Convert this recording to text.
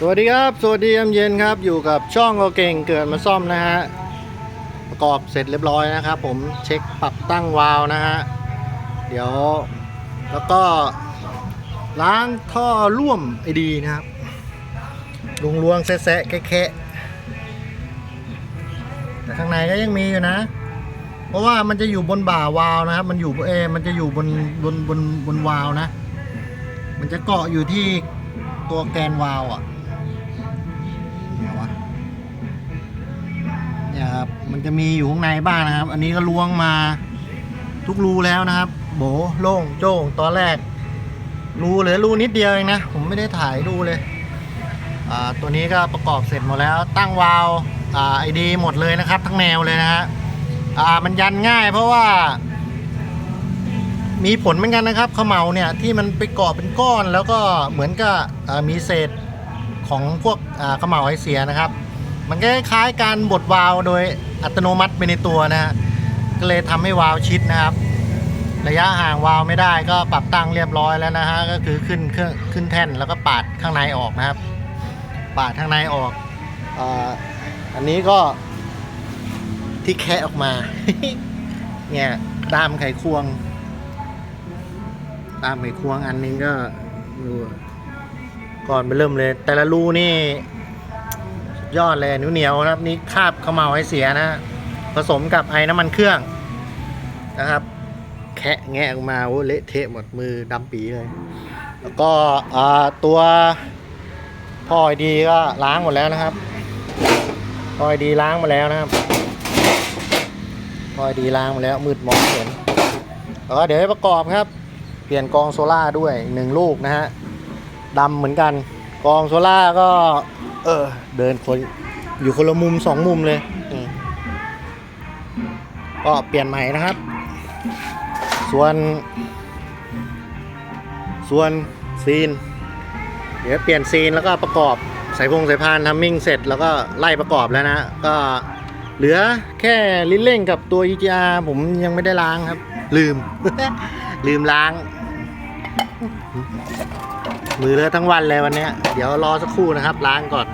สวัสดีครับ สวัสดียามเย็นครับ อยู่กับช่องโอเก่งเกิดมาซ่อมนะฮะ ประกอบเสร็จเรียบร้อยนะครับ ผมเช็คปรับตั้งวาล์วนะฮะ เดี๋ยวแล้วก็ล้างท่อร่วมไอดีนะครับลุงลวงแซะแคะแต่ข้างในก็ยังมีอยู่นะ เพราะว่ามันจะอยู่บนบ่าวาล์วนะครับ มันอยู่เออมันจะอยู่บนบนบนบนวาล์วนะ มันจะเกาะอยู่ที่ตัวแกนวาล์วอะ มันจะมีอยู่ข้างในบ้างนะครับ อันนี้ก็ล้วงมาทุกรูแล้วนะครับ โบโล่งโจ้งตอนแรก รูเหลือรูนิดเดียวเองนะ ผมไม่ได้ถ่ายรูเลยตัวนี้ก็ประกอบเสร็จหมดแล้วตั้งวาล์วไอดีหมดเลยนะครับ ทั้งแนวเลยนะฮะมันยันง่ายเพราะว่า มีผลเหมือนกันนะครับขมเหลาเนี่ยที่มันไปเกาะเป็นก้อน แล้วก็เหมือนกับมีเศษของพวกขมเหลาไอเสียนะครับ มันก็คล้ายการบดวาล์วโดยอัตโนมัติไปในตัวนะฮะก็เลยทำให้วาล์วชิดนะครับ ระยะห่างวาล์วไม่ได้ก็ปรับตั้งเรียบร้อยแล้วนะฮะก็คือขึ้นเครื่องขึ้นแท่นแล้วก็ปาดข้างในออกนะครับ ปาดข้างในออกอ,อันนี้ก็ที่แคะออกมาเนี่ยด้ามไขควง ตามไขควงอันนึงก็ดูก่อนไปเริ่มเลย แต่ละรูนี่ ยอดเลยนิ้วเหนียวนะครับ นี่คาบเขมเหลาให้เสียนะ ผสมกับไอ้น้ำมันเครื่องนะครับ แคะแงะออกมาโอ้เละเทะหมดมือดำปีเลย แล้วก็ตัวพ่อไอดีก็ล้างหมดแล้วนะครับพ่อไอดีล้างมาแล้วนะครับพ่อไอดีล้างมาแล้วมืดมองเห็นแล้วก็เดี๋ยวให้ประกอบครับ เปลี่ยนกองโซล่าด้วยหนึ่งลูกนะฮะดำเหมือนกัน กองโซล่าก็ เออ เดินคนอยู่คนละมุมสองมุมเลยก็เปลี่ยนใหม่นะครับ ส่วน ส่วนซีน เดี๋ยวเปลี่ยนซีนแล้วก็ประกอบสายพงสายพานทัมมิ่งเสร็จแล้วก็ไล่ประกอบแล้วนะ ก็เหลือแค่ลิ้นเร่งกับตัว EGR ผมยังไม่ได้ล้างครับ ลืม ลืมล้าง มือเลอะทั้งวันเลยวันนี้ เดี๋ยวรอสักครู่นะครับล้างก่อน